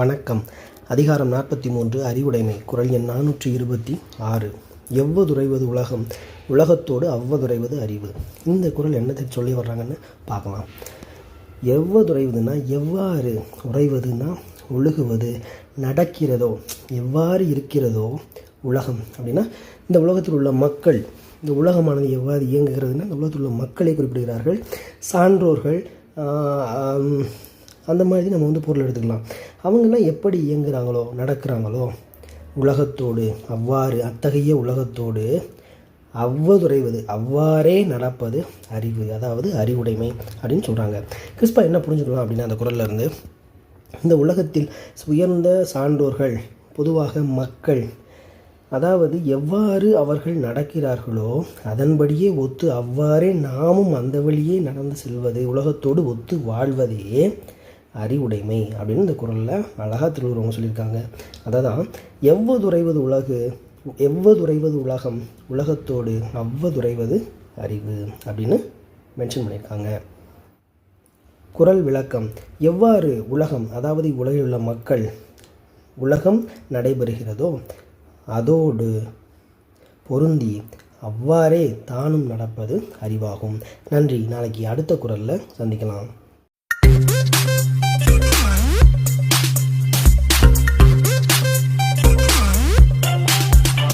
வணக்கம். அதிகாரம் நாற்பத்தி மூன்று அறிவுடைமை குரல் எண் நானூற்றி இருபத்தி ஆறு எவ்வதுரைவது உலகம்? உலகத்தோடு அவ்வதுரைவது அறிவு. இந்த குரல் என்னத்தை சொல்லி வர்றாங்கன்னு பார்க்கலாம். எவ்வதுரைவதுன்னா எவ்வாறு உறைவதுன்னா ஒழுகுவது நடக்கிறதோ எவ்வாறு இருக்கிறதோ உலகம். அப்படின்னா இந்த உலகத்தில் உள்ள மக்கள் இந்த உலகமானது எவ்வாறு இயங்குகிறதுனா இந்த உலகத்தில் உள்ள மக்களை குறிப்பிடுகிறார்கள். சான்றோர்கள் அந்த மாதிரி நம்ம வந்து பொருள் எடுத்துக்கலாம். அவங்கெல்லாம் எப்படி இயங்குகிறாங்களோ நடக்கிறாங்களோ உலகத்தோடு அவ்வாறு அத்தகைய உலகத்தோடு அவ்வதுரைவது அவ்வாறே நடப்பது அறிவு அதாவது அறிவுடைமை அப்படின்னு சொல்கிறாங்க கிறிஸ்பா என்ன புரிஞ்சுக்கலாம் அப்படின்னா அந்த குரல்ல இருந்து இந்த உலகத்தில் உயர்ந்த சான்றோர்கள் பொதுவாக மக்கள் அதாவது எவ்வாறு அவர்கள் நடக்கிறார்களோ அதன்படியே ஒத்து அவ்வாறே நாமும் அந்த வழியே நடந்து செல்வது உலகத்தோடு ஒத்து வாழ்வதே அறிவுடைமை அப்படின்னு இந்த குரலில் அழகாக திருவுருவங்க சொல்லியிருக்காங்க. அதான் எவ்வதுரைவது உலகு எவ்வதுரைவது உலகம் உலகத்தோடு அவ்வதுரைவது அறிவு அப்படின்னு மென்ஷன் பண்ணியிருக்காங்க. குரல் விளக்கம் எவ்வாறு உலகம் அதாவது உலகில் உள்ள மக்கள் உலகம் நடைபெறுகிறதோ அதோடு பொருந்தி அவ்வாறே தானும் நடப்பது அறிவாகும். நன்றி. நாளைக்கு அடுத்த குரலில் சந்திக்கலாம்.